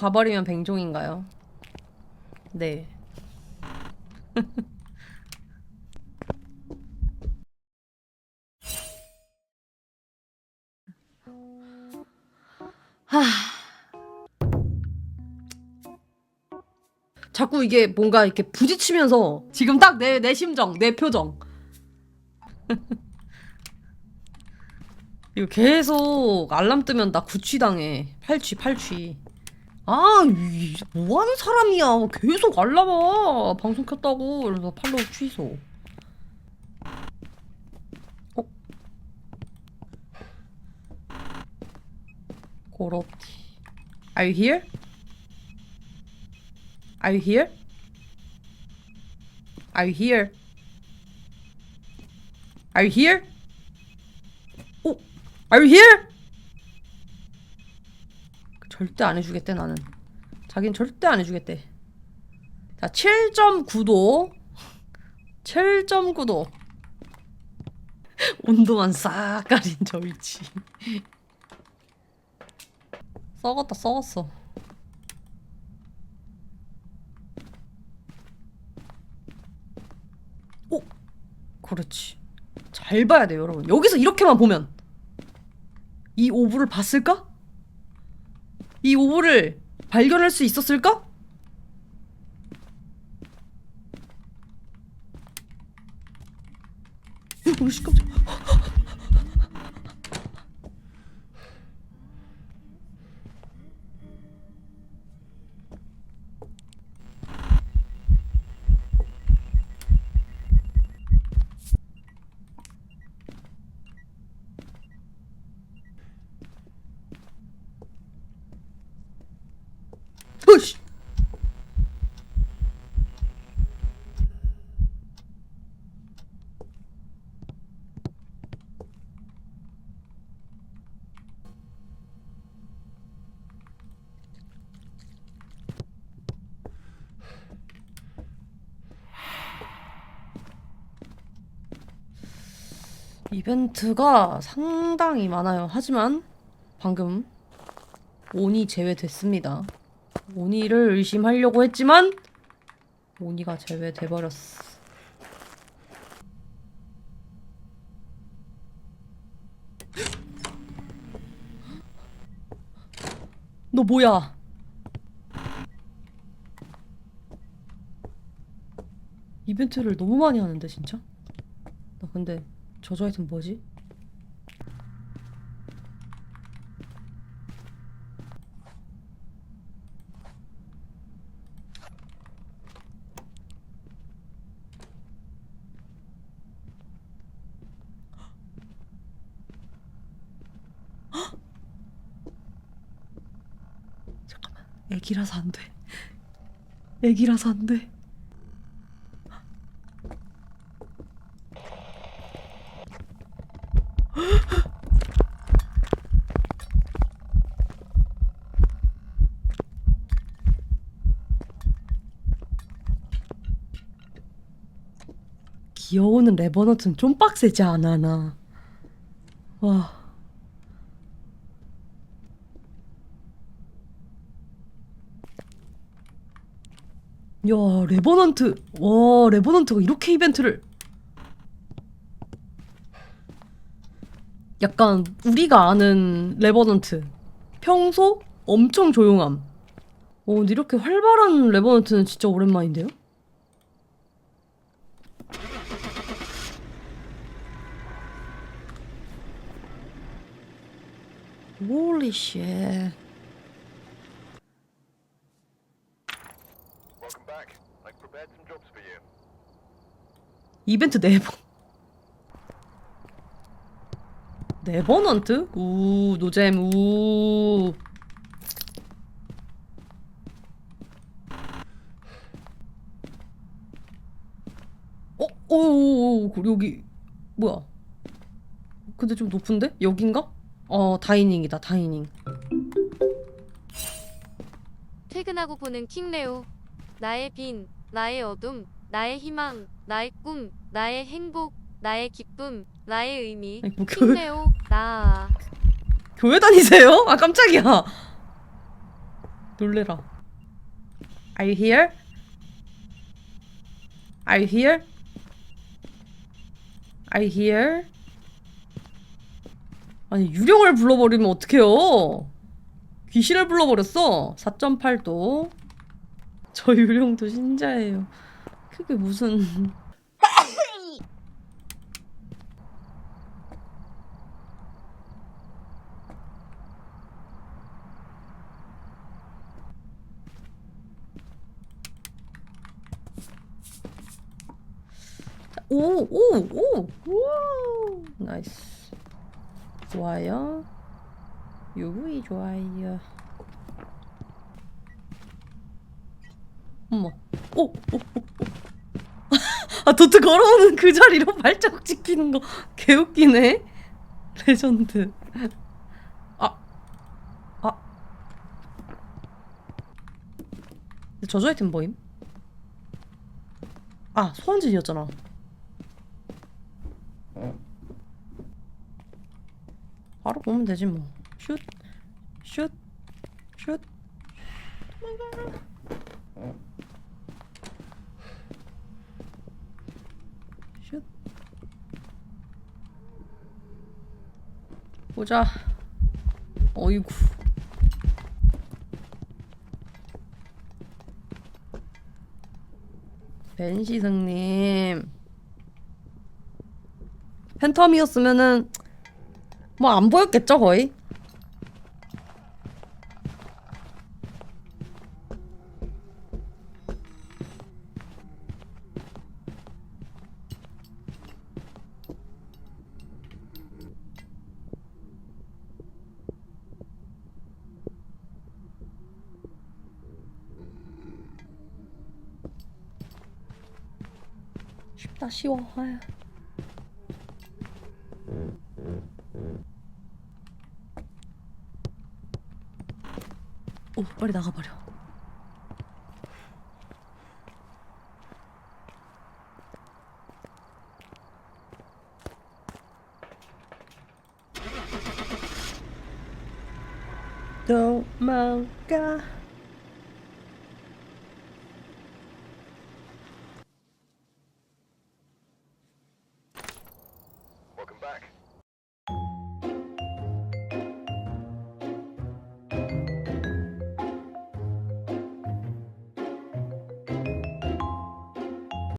가버리면 뱅종인가요? 네. 하. 자꾸 이게 뭔가 이렇게 부딪히면서 지금 딱 내 내 심정, 내 표정. 이거 계속 알람 뜨면 나 구취 당해. 팔취, 팔취. 아, 이- 뭐 하는 사람이야. 계속 알람 와. 방송 켰다고. 그래서 팔로우 취소. 어? 고로티. Are you here? Are you here? Are you here? Are you here? 오, Are you here? 절대 안 해주겠대 나는. 자긴 절대 안 해주겠대. 자, 7.9도. 7.9도. 온도만 싹 가린 저 위치. 썩었다 썩었어. 오, 그렇지. 잘 봐야 돼요, 여러분. 여기서 이렇게만 보면 이 오브를 봤을까? 이 오브를 발견할 수 있었을까? 오씨 깜짝. 으씨. 이벤트가 상당히 많아요. 하지만 방금 온이 제외됐습니다. 오니를 의심하려고 했지만 오니가 제외돼 버렸어. 너 뭐야? 이벤트를 너무 많이 하는데 진짜? 나 근데 저저 아이템 뭐지? 애기라서 안 돼. 애기라서 안 돼. 귀여우는 레버넌트는 좀 빡세지 않아 나. 와. 야, 레버넌트. 와, 레버넌트가 이렇게 이벤트를. 약간 우리가 아는 레버넌트. 평소 엄청 조용함. 어, 근데 이렇게 활발한 레버넌트는 진짜 오랜만인데요? For you. 이벤트 네 번. 네버넌트? 우, 노잼, 우. 어, 오, 오, 오, 여기, 뭐야. 근데 좀 높은데? 여긴가? 어, 다이닝이다, 다이닝. 퇴근하고 보는 킹레오. 나의 빈, 나의 어둠, 나의 희망, 나의 꿈, 나의 행복, 나의 기쁨, 나의 의미. 아니, 뭐 교회, 킹레오, 나. 교회 다니세요? 아, 깜짝이야. 놀래라. Are you here? Are you here? Are you here? 아니 유령을 불러버리면 어떡해요? 귀신을 불러버렸어. 4.8도. 저 유령도 신자예요. 그게 무슨 오, 오, 오, 오, 나이스. 좋아요. UV 좋아요. 어머, 오, 오, 오, 오. 아, 도트 걸어오는 그 자리로 발자국 찍히는 거 개웃기네. 레전드. 아, 아. 저주 아이템 뭐임? 아, 소환진이었잖아. 바로 보면 되지 뭐. 슛, 슛, 슛. 슛. 보자. 어이구. 벤시승님. 팬텀이었으면은 뭐 안 보였겠죠 거의? 쉽다 쉬워 아유. 오, 빨리 나가버려. 도망가. Welcome back.